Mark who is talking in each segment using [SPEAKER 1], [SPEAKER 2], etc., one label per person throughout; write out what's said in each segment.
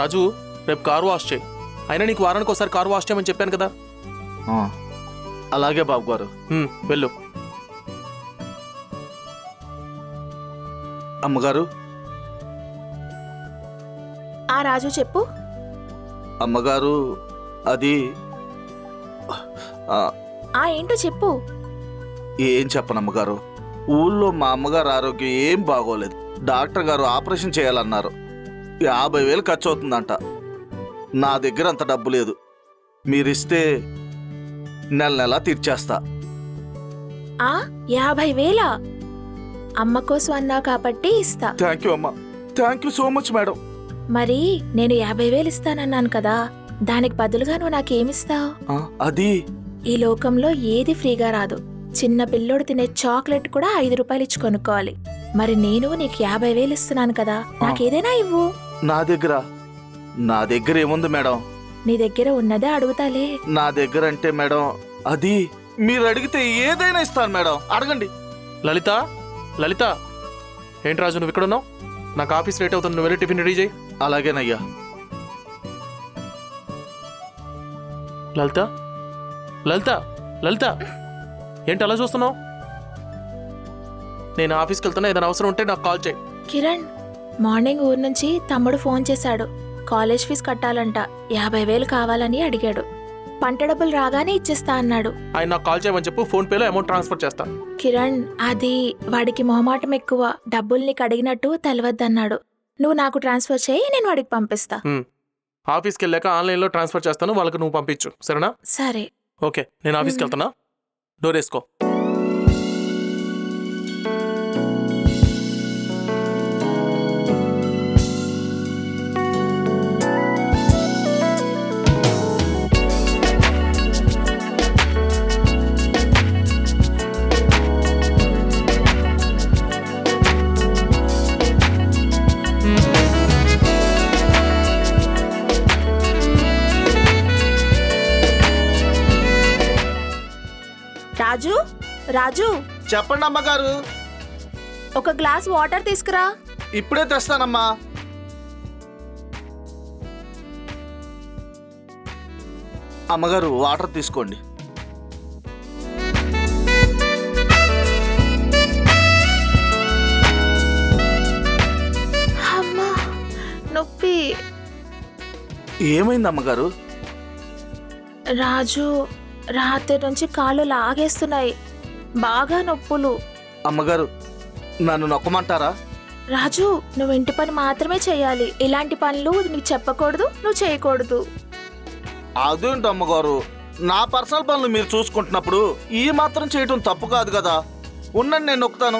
[SPEAKER 1] రాజు రేపు car wash చేయి. అయినా నీకు వారానికి ఒకసారి కారు వాష్ చేయమని చెప్పాను కదా.
[SPEAKER 2] ఆ, అలాగే బాబు గారు.
[SPEAKER 1] హ్మ్, వెళ్ళు.
[SPEAKER 2] అమ్మగారు.
[SPEAKER 3] ఆ రాజు చెప్పు.
[SPEAKER 2] అమ్మగారు అది ఆ,
[SPEAKER 3] ఆ ఏంటో చెప్పు.
[SPEAKER 2] ఏం చెప్పను అమ్మగారు. ఊళ్ళో మా అమ్మగారు ఆరోగ్యం ఏం బాగోలేదు. డాక్టర్ గారు ఆపరేషన్ చేయాలన్నారు. యాభై వేలు ఖర్చు అవుతుందంట నా దగ్గర అంత డబ్బు లేదు. మీరిస్తే నెల నెలా తీర్చేస్తా.
[SPEAKER 3] ఆ? యాభై వేల అమ్మ కోసం అన్నావు కాబట్టి ఇస్తా.
[SPEAKER 2] థ్యాంక్ యూ అమ్మా. Thank you so much madam.
[SPEAKER 3] మరి నేను యాభై వేలు ఇస్తానన్నాను కదా దానికి బదులుగా నువ్వు నాకేమిస్తావు
[SPEAKER 2] ఆ, అది?
[SPEAKER 3] ఈ లోకంలో ఏది ఫ్రీగా రాదు. చిన్న పిల్లోడు తినే చాక్లెట్ కూడా ఐదు రూపాయలు ఇచ్చి కొనుక్కోవాలి. మరి నేను నీకు యాభై వేలు ఇస్తున్నాను కదా నాకేదైనా ఇవ్వు.
[SPEAKER 2] నా దగ్గర నా దగ్గర ఏముంది మేడం?
[SPEAKER 3] నీ దగ్గర ఉన్నదే అడుగుతాలే.
[SPEAKER 2] నా దగ్గర అంటే మేడం అది మీరు అడిగితే ఏదైనా ఇస్తాను మేడం. అడగండి.
[SPEAKER 1] లలిత లలిత ఏంటి రాజు నువ్వు ఇక్కడ ఉన్నావు నాకు ఆఫీస్ లేట్ అవుతుంది నువ్వు వెళ్ళి టిఫిన్ రెడీ చేయి.
[SPEAKER 2] అలాగేనయ్యా.
[SPEAKER 1] లలిత లలిత లలిత ఏంటి అలా చూస్తున్నావు? నేను ఆఫీస్కి వెళ్తున్నా ఏదైనా అవసరం ఉంటే నాకు కాల్ చేయి.
[SPEAKER 3] కిరణ్ మార్నింగ్ ఊరు నుంచి తమ్ముడు ఫోన్ చేశాడు. కాలేజ్ ఫీజు కట్టాలంట. యాభై వేలు కావాలని అడిగాడు. పంట డబ్బులు రాగానే ఇచ్చేస్తా అన్నాడు.
[SPEAKER 1] ఆయన నాకు కాల్ చేయమని చెప్పు ఫోన్ పేలో అమౌంట్ ట్రాన్స్ఫర్ చేస్తా.
[SPEAKER 3] కిరణ్ అది వాడికి మొహమాటం ఎక్కువ. డబ్బులు నీకు అడిగినట్టు తెలవద్దన్నాడు. నువ్వు నాకు ట్రాన్స్ఫర్ చేయి నేను వాడికి పంపిస్తా.
[SPEAKER 1] ఆఫీస్కి వెళ్ళాక ఆన్లైన్లో ట్రాన్స్ఫర్ చేస్తాను వాళ్ళకి నువ్వు పంపించు. సరేనా?
[SPEAKER 3] సరే.
[SPEAKER 1] ఓకే నేను ఆఫీస్కి వెళ్తున్నా డోర్ వేసుకో.
[SPEAKER 3] రాజు? రాజు?
[SPEAKER 2] చెప్పండి అమ్మగారు.
[SPEAKER 3] ఒక గ్లాస్ వాటర్ తీసుకురా.
[SPEAKER 2] ఇప్పుడే తెస్తానమ్మా. అమ్మగారు వాటర్ తీసుకోండి.
[SPEAKER 3] అమ్మా నొప్పి.
[SPEAKER 2] ఏమైంది అమ్మగారు?
[SPEAKER 3] రాజు రాత్రి నుంచి కాళ్ళు లాగేస్తున్నాయి. బాగా నొప్పులు.
[SPEAKER 2] అమ్మగారు నన్ను నొక్కమంటారా?
[SPEAKER 3] రాజు నువ్వు ఇంటి పని మాత్రమే చేయాలి. ఇలాంటి పనులు నీకు చెప్పకూడదు నువ్వు చేయకూడదు.
[SPEAKER 2] అదేంటి అమ్మగారు? నా పర్సనల్ పనులు మీరు చూసుకుంటున్నప్పుడు ఈ మాత్రం చేయటం తప్పు కాదు కదా. ఉండండి నేను నొక్కుతాను.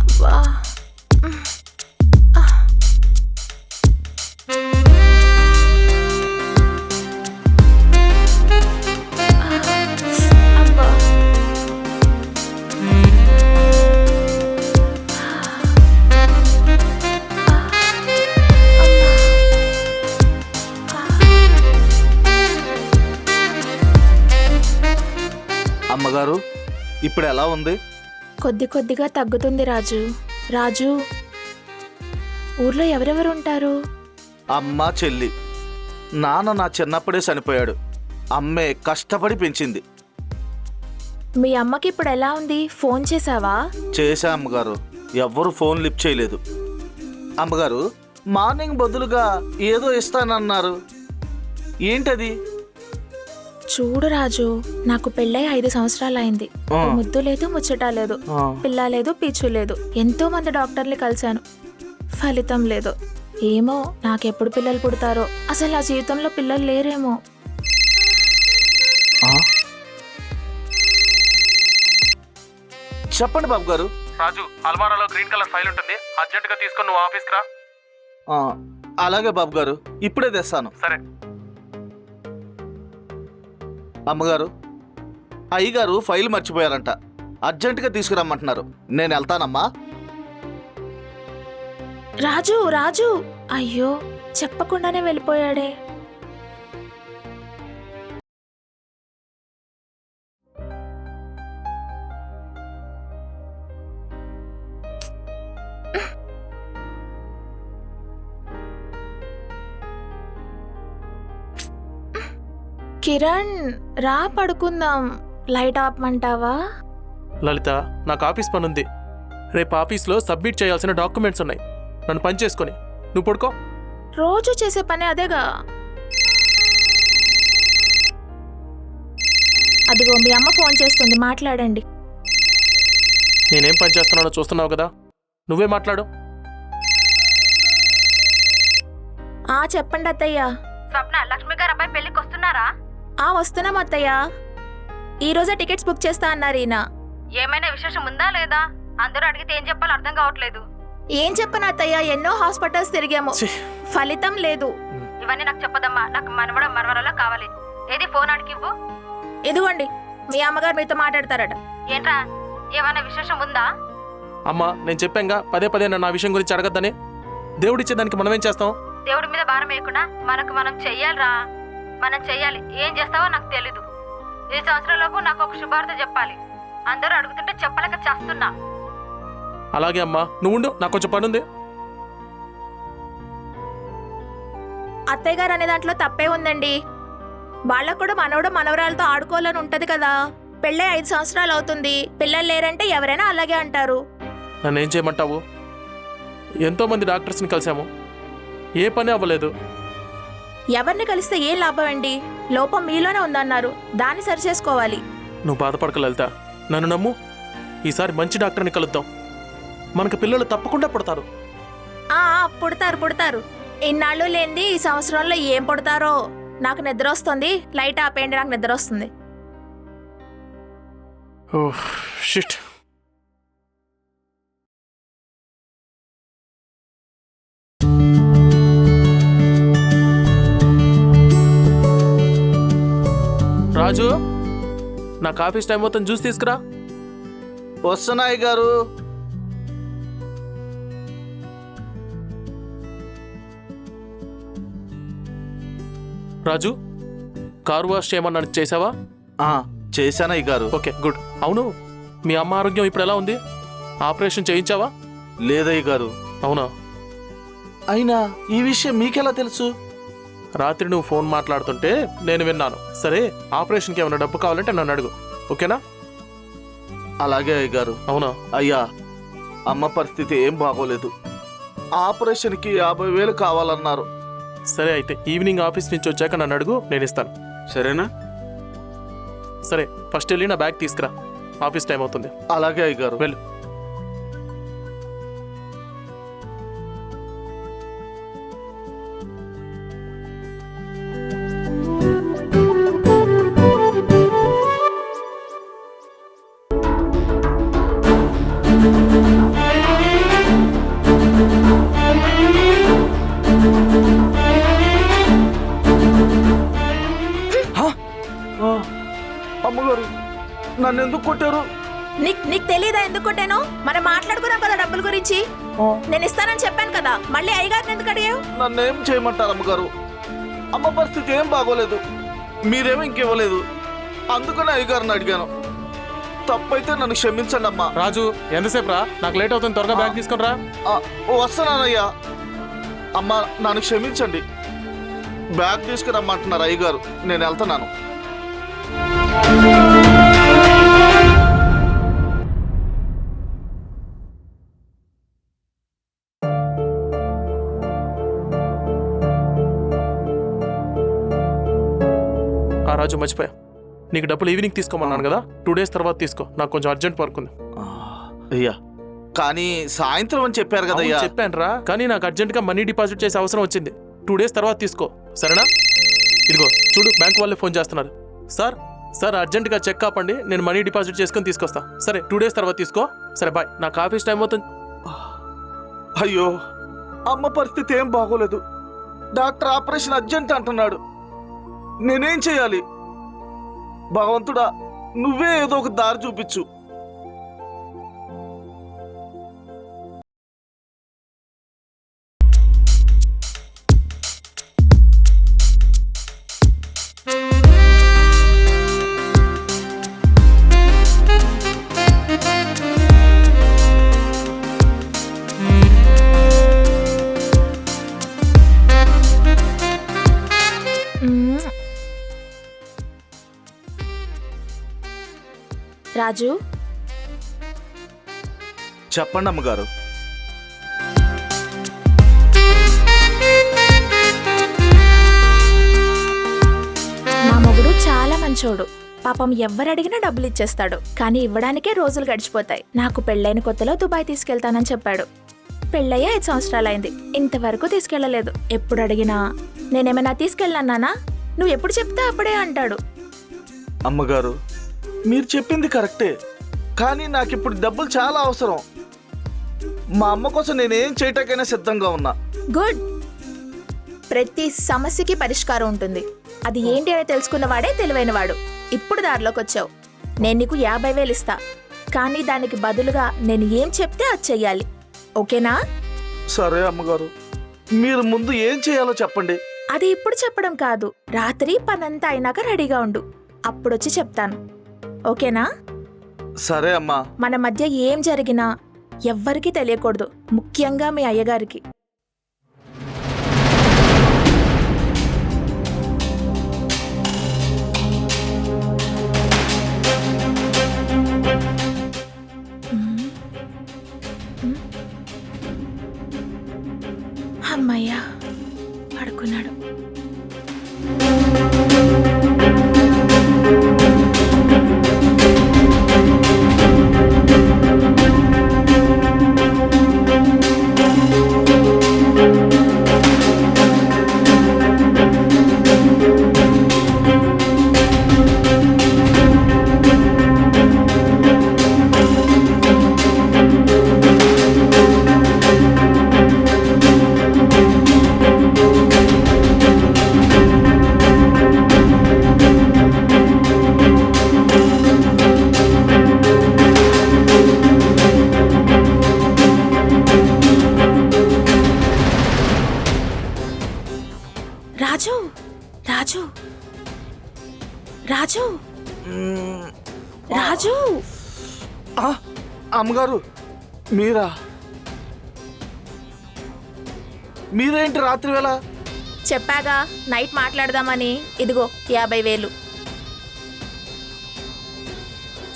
[SPEAKER 3] అబ్బా. అబ్బా. కొద్ది కొద్దిగా తగ్గుతుంది రాజు. రాజు ఊర్లో ఎవరెవరు ఉంటారు?
[SPEAKER 2] అమ్మ చెల్లి. నాన్న నా చిన్నప్పుడే చనిపోయాడు. అమ్మే కష్టపడి పెంచింది.
[SPEAKER 3] మీ అమ్మకి ఇప్పుడు ఎలా ఉంది? ఫోన్ చేసావా
[SPEAKER 2] చేశా అమ్మగారు. ఎవ్వరు ఫోన్ లిఫ్ట్ చేయలేదు. అమ్మగారు మార్నింగ్ బదులుగా ఏదో ఇస్తానన్నారు. ఏంటది?
[SPEAKER 3] చూడు రాజు నాకు పెళ్ళై ఐదు సంవత్సరాలు అయింది ముద్దు లేదు ముచ్చట లేదు. పిల్ల లేదు పీచు లేదు. ఎంతో మంది డాక్టర్ని కలిశాను. ఫలితం లేదు. ఏమో నాకెప్పుడు పిల్లలు పుడతారో. అసలు నా జీవితంలో పిల్లలు లేరేమో.
[SPEAKER 2] ఆ? చెప్పండి బాబు గారు.
[SPEAKER 1] రాజు అల్మారాలో గ్రీన్ కలర్ ఫైల్ ఉంటుంది. అర్జెంటుగా తీసుకొని నువ్వు ఆఫీస్కి రా.
[SPEAKER 2] ఆ, అలాగే బాబు గారు. ఇప్పుడే తెస్తాను.
[SPEAKER 1] సరే.
[SPEAKER 2] అమ్మగారు. అయ్యగారు ఫైల్ మర్చిపోయారంట. అర్జెంటుగా తీసుకురమ్మంటున్నారు. నేను వెళ్తానమ్మా.
[SPEAKER 3] రాజు రాజు. అయ్యో చెప్పకుండానే వెళ్ళిపోయాడే. కిరణ్ రా పడుకుందాం. లైట్ ఆపమంటావా?
[SPEAKER 1] లలిత నాకు ఆఫీస్ పని ఉంది రేపు ఆఫీస్లో సబ్మిట్ చేయాల్సిన డాక్యుమెంట్స్ ఉన్నాయి. నన్ను పని చేసుకొని. నువ్వు పడుకో.
[SPEAKER 3] రోజు చేసే పని అదేగా. అదిగో మీ అమ్మ ఫోన్ చేస్తుంది. మాట్లాడండి.
[SPEAKER 1] నేనేం పని చేస్తున్నానో చూస్తున్నావు కదా. నువ్వే మాట్లాడు.
[SPEAKER 3] ఆ చెప్పండి అత్తయ్య
[SPEAKER 4] స్వప్న లక్ష్మి గారు అబ్బాయి
[SPEAKER 3] ఆ వస్తున్నాం అత్తయ్య. ఈ రోజే టికెట్స్ బుక్ చేస్తా అన్నారు ఈయన.
[SPEAKER 4] ఏమైనా విశేషం ఉందా లేదా? అందరూ అడిగితే ఏం చెప్పాలో అర్థం కావట్లేదు.
[SPEAKER 3] ఏం చెప్పను అత్తయ్య ఎన్నో హాస్పిటల్స్ తిరిగాము. ఫలితం లేదు.
[SPEAKER 4] ఇవన్నీ నాకు చెప్పదమ్మా నాకు మనవడ మనవరాలో కావాలి. ఏది ఫోన్ అడిగి ఇవ్వు?
[SPEAKER 3] ఇదిగోండి మీ అమ్మగారు మీతో మాట్లాడతారట.
[SPEAKER 4] ఏంట్రా ఏమైనా విశేషం ఉందా?
[SPEAKER 1] అమ్మా నేను చెప్పాంగా పదే పదే నన్ను ఆ విషయం గురించి అడగద్దని. దేవుడిచ్చే దానికి మనం ఏం చేస్తాం?
[SPEAKER 4] దేవుడి మీద భారం వేయకుండా మనకు మనం చెయ్యాలిరా. మనం చెయ్యాలి. ఏం చేస్తావో నాకు తెలీదు. ఈ సంవత్సరంలోపు నాకు ఒక శుభార్త చెప్పాలి. అందరూ అడుగుతుంటే చెప్పలేక చేస్తున్నా.
[SPEAKER 1] అలాగే అమ్మా. నువ్వు ఉండు. నాకు కొంచెం పని ఉంది
[SPEAKER 3] అత్తయ్య గారు అనే దాంట్లో తప్పే ఉందండి. వాళ్ళకు కూడా మనవడు మనవరాలతో ఆడుకోవాలని ఉంటది కదా. పెళ్ళై ఐదు సంవత్సరాలు అవుతుంది. పిల్లలు లేరంటే ఎవరైనా అలాగే అంటారు.
[SPEAKER 1] నన్ను ఏం చేయమంటావు? ఎంతో మంది డాక్టర్స్ని కలిసాము ఏ పని అవ్వలేదు.
[SPEAKER 3] ఎవరిని కలిస్తే ఏం లాభం అండి? లోపం మీలోనే ఉందన్నారు. దాన్ని సరిచేసుకోవాలి.
[SPEAKER 1] నువ్వు బాధపడక లలిత. నన్ను నమ్ము. ఈసారి మంచి డాక్టర్ని కలుద్దాం. మనకు పిల్లలు తప్పకుండా పుడతారు.
[SPEAKER 3] ఆ పుడతారు పుడతారు. ఇన్నాళ్ళు లేనిది ఈ సంవత్సరంలో ఏం పుడతారో? నాకు నిద్ర వస్తుంది. లైట్ ఆపేయండి నాకు నిద్ర వస్తుంది.
[SPEAKER 1] ఓహ్ షిట్. రాజు నాకు ఆఫీస్ టైం మొత్తం జ్యూస్ తీసుకురా.
[SPEAKER 2] వస్తున్నాయి గారు.
[SPEAKER 1] రాజు కారు వాష్ చేయమన్నాను చేసావా?
[SPEAKER 2] ఆ, చేశానయ్య గారు.
[SPEAKER 1] Okay good. అవును మీ అమ్మ ఆరోగ్యం ఇప్పుడు ఎలా ఉంది? ఆపరేషన్ చేయించావా?
[SPEAKER 2] లేదయ్య గారు.
[SPEAKER 1] అవునా?
[SPEAKER 2] అయినా ఈ విషయం మీకెలా తెలుసు?
[SPEAKER 1] రాత్రి నువ్వు ఫోన్ మాట్లాడుతుంటే నేను విన్నాను. సరే ఆపరేషన్కి ఏమైనా డబ్బు కావాలంటే నన్ను అడుగు. ఓకేనా?
[SPEAKER 2] అలాగే అయ్య గారు
[SPEAKER 1] అవునా?
[SPEAKER 2] అయ్యా అమ్మ పరిస్థితి ఏం బాగోలేదు. ఆపరేషన్కి యాభై వేలు కావాలన్నారు.
[SPEAKER 1] సరే అయితే ఈవినింగ్ ఆఫీస్ నుంచి వచ్చాక నన్ను అడుగు నేను ఇస్తాను.
[SPEAKER 5] సరేనా?
[SPEAKER 1] సరే ఫస్ట్ వెళ్ళి నా బ్యాగ్ తీసుకురా. ఆఫీస్ టైం అవుతుంది.
[SPEAKER 2] అలాగే అయ్య గారు
[SPEAKER 1] వెళ్ళు.
[SPEAKER 2] అమ్మగారు నన్ను ఎందుకు కొట్టారు?
[SPEAKER 3] నీకు నీకు తెలీదా ఎందుకు కొట్టాను? మనం మాట్లాడుకున్నాం కదా డబ్బుల గురించి. నేను ఇస్తానని చెప్పాను కదా మళ్ళీ అయ్యగారిని ఎందుకు అడిగావు?
[SPEAKER 2] నన్ను ఏం చేయమంటారు అమ్మగారు? అమ్మ పరిస్థితి ఏం బాగోలేదు. మీరేమో ఇంకివ్వలేదు. అందుకనే అయ్యగారిని అడిగాను. తప్పైతే నన్ను క్షమించండి అమ్మా.
[SPEAKER 1] రాజు ఎంతసేపు రా? నాకు లేట్ అవుతుంది త్వరగా బ్యాగ్ తీసుకుని రా.
[SPEAKER 2] ఆ, వస్తున్నానయ్యా. అమ్మా నన్ను క్షమించండి. బ్యాగ్ తీసుకురమ్మంటున్నారు అయ్యగారు నేను వెళ్తున్నాను.
[SPEAKER 1] రాజు మర్చిపోయా. నీకు డబ్బులు ఈవినింగ్ తీసుకోమన్నాను కదా టూ డేస్ తర్వాత తీసుకో నాకు కొంచెం అర్జెంట్ వర్క్ ఉంది.
[SPEAKER 2] అయ్యా. కానీ సాయంత్రం అని చెప్పారు కదయ్యా
[SPEAKER 1] చెప్పాను రా కానీ నాకు అర్జెంట్గా మనీ డిపాజిట్ చేసే అవసరం వచ్చింది. టూ డేస్ తర్వాత తీసుకో సరేనా? ఇదిగో చూడు బ్యాంక్ వాళ్ళే ఫోన్ చేస్తున్నారు. సార్ సార్ అర్జెంటుగా చెక్ కాపండి నేను మనీ డిపాజిట్ చేసుకొని తీసుకొస్తా. సరే టూ డేస్ తర్వాత తీసుకో సరే బాయ్. నాకు ఆఫీస్ టైం అవుతుంది.
[SPEAKER 2] అయ్యో అమ్మ పరిస్థితి ఏం బాగోలేదు. డాక్టర్ ఆపరేషన్ అర్జెంట్ అంటున్నాడు. నేనేం చేయాలి? భగవంతుడా నువ్వే ఏదో ఒక దారి చూపించు.
[SPEAKER 3] రాజు.
[SPEAKER 2] చెప్పండి అమ్మగారు.
[SPEAKER 3] నా మొగుడు చాలా మంచోడు. పాపం ఎవ్వరు అడిగినా డబ్బులు ఇచ్చేస్తాడు. కానీ ఇవ్వడానికే రోజులు గడిచిపోతాయి. నాకు పెళ్ళైన కొత్తలో దుబాయ్ తీసుకెళ్తానని చెప్పాడు. పెళ్ళయ్య ఐదు సంవత్సరాలైంది. ఇంతవరకు తీసుకెళ్ళలేదు ఎప్పుడు అడిగినా నేనేమైనా తీసుకెళ్ళన్నానా నువ్వు ఎప్పుడు చెప్తే అప్పుడే అంటాడు.
[SPEAKER 2] అమ్మగారు మీరు చెప్పింది కరెక్టే. కానీ నాకు ఇప్పుడు డబ్బులు చాలా అవసరం. మా అమ్మ కోసం నేనేం చేయటాకైనా సిద్ధంగా ఉన్నా.
[SPEAKER 3] గుడ్. ప్రతి సమస్యకి పరిష్కారం ఉంటుంది. అది ఏంటి అని తెలుసుకున్నవాడే తెలివైనవాడు ఇప్పుడు దారిలోకి వచ్చావు నేను నీకు యాభై వేలు ఇస్తా. కానీ దానికి బదులుగా నేను ఏం చెప్తే అది చెయ్యాలి. ఓకేనా?
[SPEAKER 2] సరే అమ్మగారు. మీరు ముందు ఏం చేయాలో చెప్పండి.
[SPEAKER 3] అది ఇప్పుడు చెప్పడం కాదు. రాత్రి పనంతా అయినాక రెడీగా ఉండు. అప్పుడొచ్చి చెప్తాను. ఓకేనా
[SPEAKER 2] సరే అమ్మా
[SPEAKER 3] మన మధ్య ఏం జరిగినా ఎవ్వరికీ తెలియకూడదు ముఖ్యంగా మీ అయ్యగారికి మ్మ్. మ్మ్. అమ్మయ్యా పడుకున్నాడు
[SPEAKER 2] అమ్మగారు మీరా? మీరేంటి రాత్రి వేళ?
[SPEAKER 3] చెప్పాగా నైట్ మాట్లాడదామని. ఇదిగో యాభై వేలు.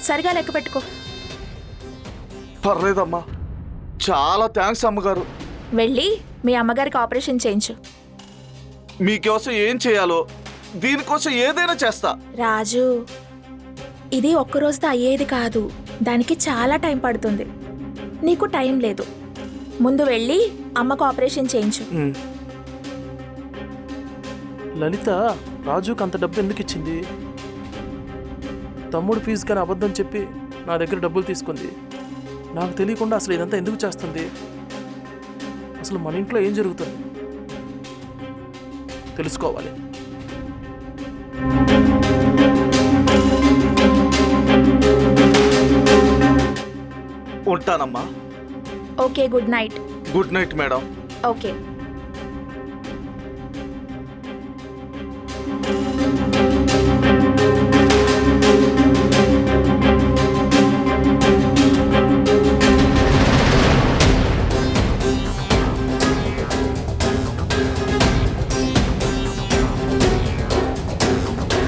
[SPEAKER 3] సరిగా లెక్క పెట్టుకో.
[SPEAKER 2] పర్లేదమ్మా. చాలా థ్యాంక్స్ అమ్మగారు.
[SPEAKER 3] వెళ్ళి మీ అమ్మగారికి ఆపరేషన్ చేయించు.
[SPEAKER 2] మీకోసం ఏం చేయాలో దీనికోసం ఏదైనా చేస్తా.
[SPEAKER 3] రాజు ఇది ఒక్క రోజుతో అయ్యేది కాదు. దానికి చాలా టైం పడుతుంది. నీకు టైం లేదు. ముందు వెళ్ళి అమ్మకు ఆపరేషన్ చేయించు.
[SPEAKER 1] లలిత రాజుకి అంత డబ్బు ఎందుకు ఇచ్చింది? తమ్ముడు ఫీజు కానీ అబద్ధం చెప్పి నా దగ్గర డబ్బులు తీసుకుంది. నాకు తెలియకుండా అసలు ఇదంతా ఎందుకు చేస్తుంది? అసలు మన ఇంట్లో ఏం జరుగుతుంది? తెలుసుకోవాలి.
[SPEAKER 2] ఉంటానమ్మా.
[SPEAKER 3] Okay good night
[SPEAKER 2] good night madam
[SPEAKER 3] okay